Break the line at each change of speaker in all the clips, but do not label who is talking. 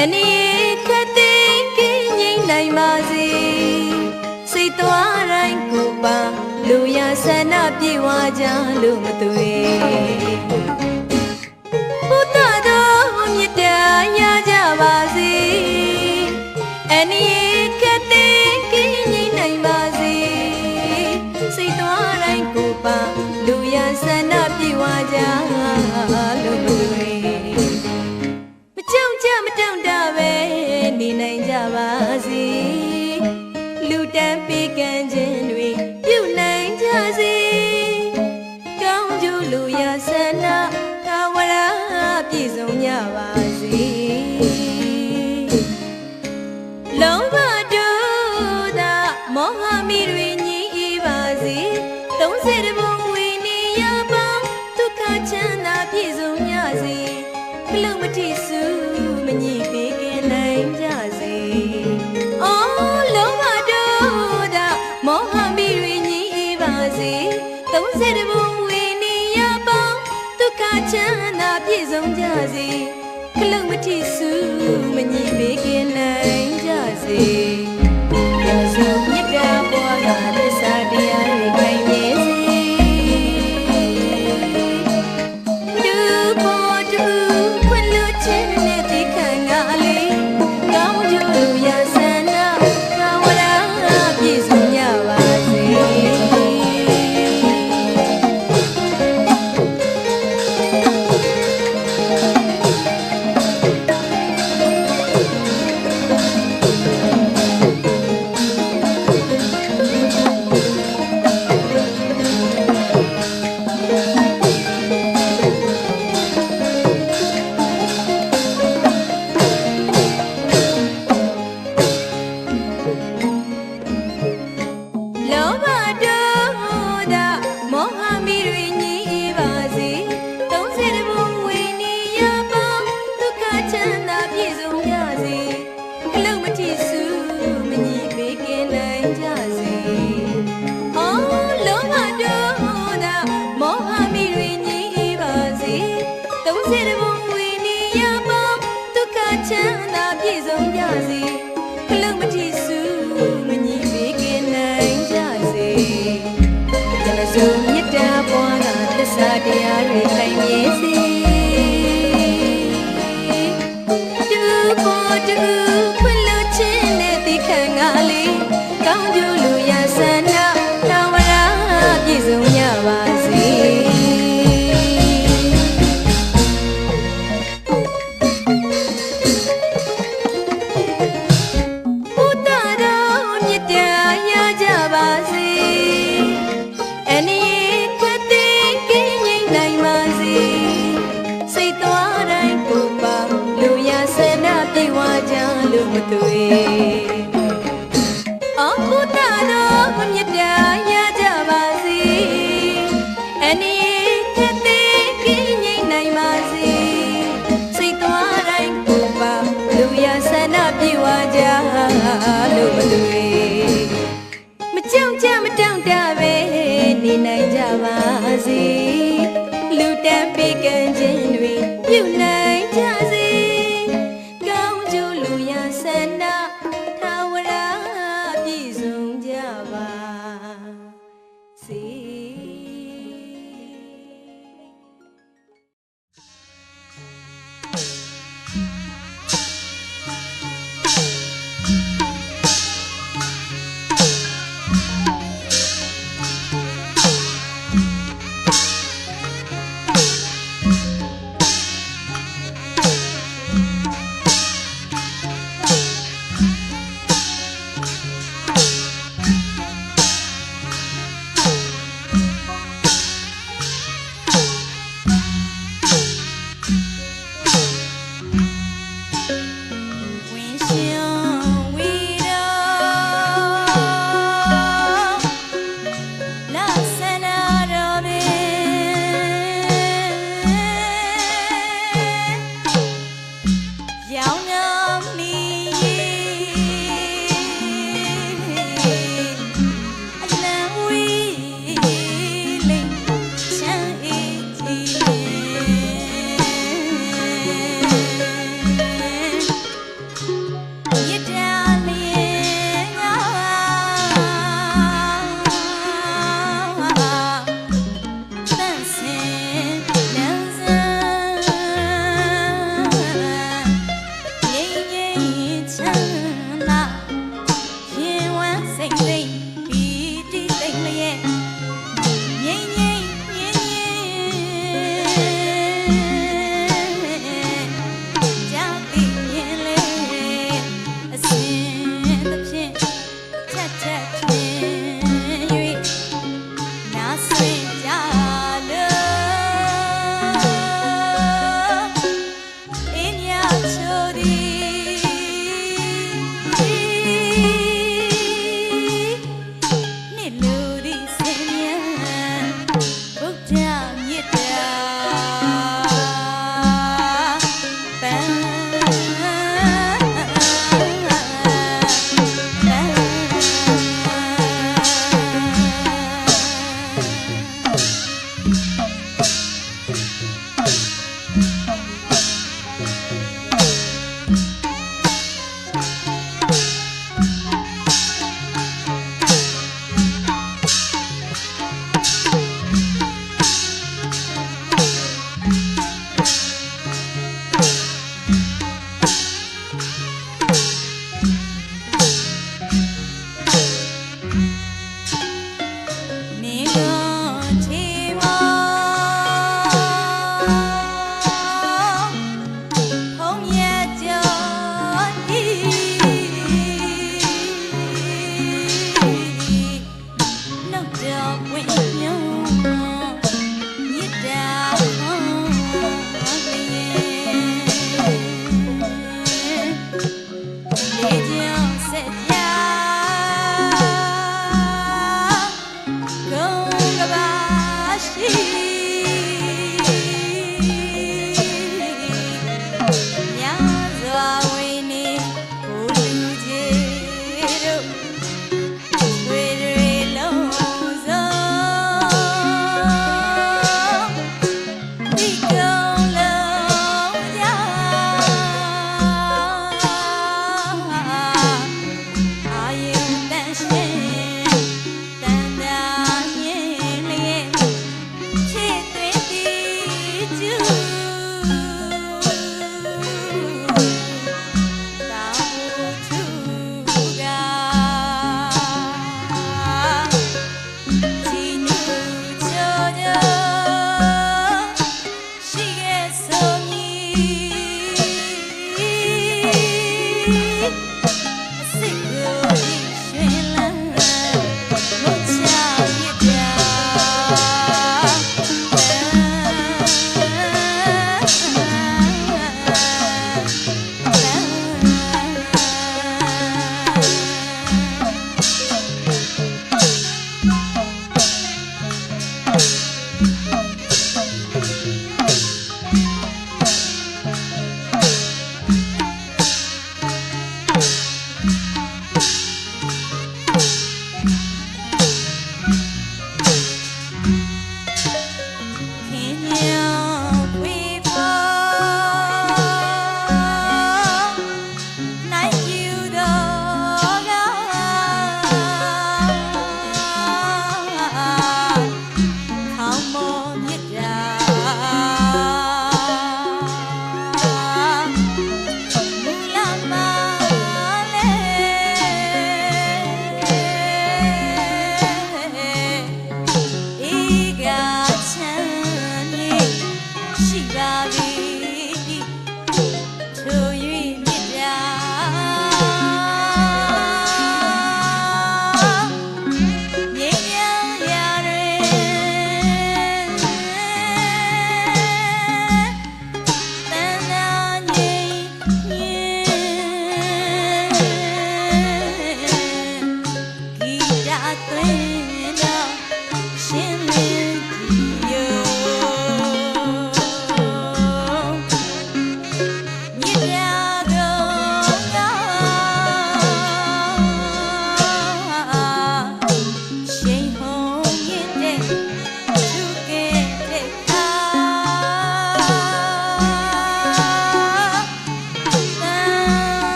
အနီးခတ်သိကင်းငိမ့်နိုင်ပါစေစိတ်သွားတိုင်းကိုပါလူရဆန္ဒပြေဝကြလို့မသွေး ဆုံးကြစေခလုတ်မထီဆူမညီမေခင်နိုင်ကြစေ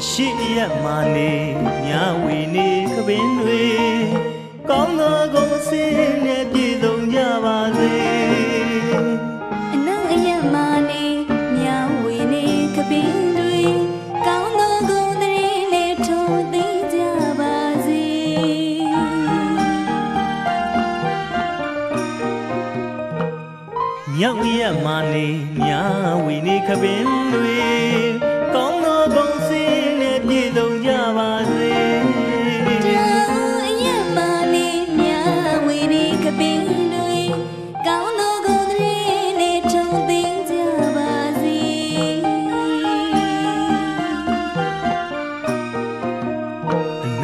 အရှိအယက်မာနေမြဝီနေခပင်တွေကောင်းသောကိုစင်းနဲ့ပြည့်စုံကြပါစေအနံ့အယက်မာနေမြဝီနေခပင်တွေကောင်းသောကိုသရေနဲ့ထုံသိကြပါစေ
မြဝီယက်မာနေမြဝီနေခပင်တွေ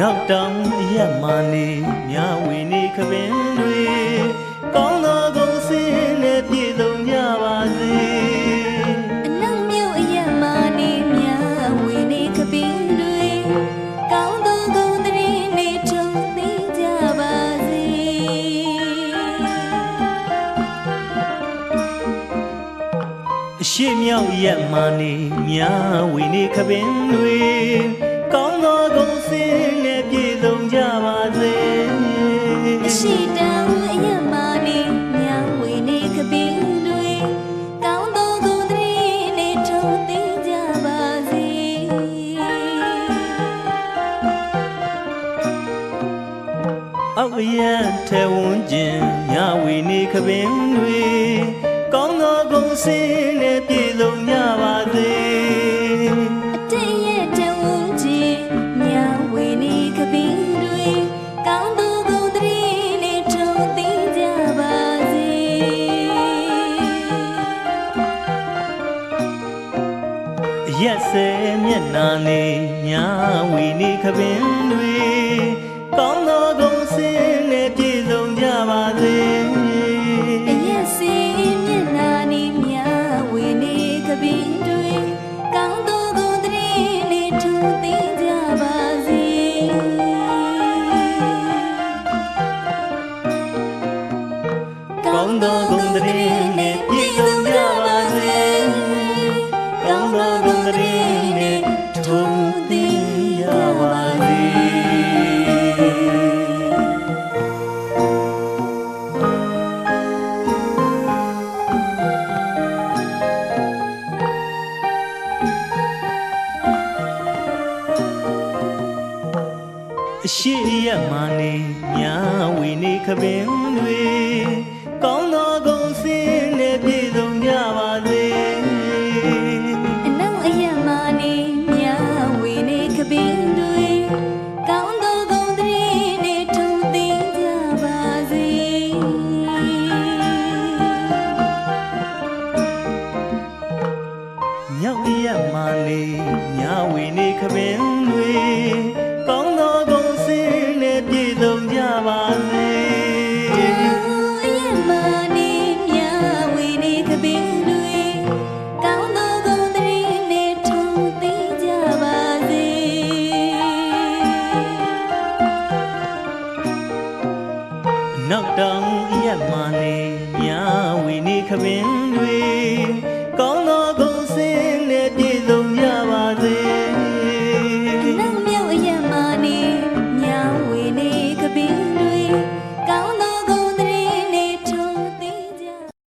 နောက်တောင်အရ
က်မာနေမြဝီနေခပင်တွေကောင်းသောကုန်စင်နဲ့ပြည့်စုံကြပါစေ
အနောက်မြို့
အရက်မာနေမြဝီနေခပင်တွေကောင်းသောကုန်
တည်းနဲ့ထုံသိကြပါစေအရှိမြောက်ရက်မာနေမြဝီနေခပင်တွေ
ထဲ
ဝန်းကျင်မြဝီနေခပင်တွေကောင်းသောဂုဏ်စင်နဲ့ပြည့်စုံကြပါစေ
အတည့်ရဲ့တဝန်းချီမြဝေနေကပင်တွေကောင်းသောဂုဏ်တွေနဲ့ထုံသိကြပါစေ
ရက်စဲမျက်နာနေညာဝီနေခပင်တွေကောင်းသော ကော
င်းသောဂုဏ်တွေနဲ့ပြ
ည့်စုံကြပါစေကောင်းသောဂုဏ်တွေနဲ့ထုံသင်ရပါစေအရှိရမနေညာဝီနေခပင်တွေ see.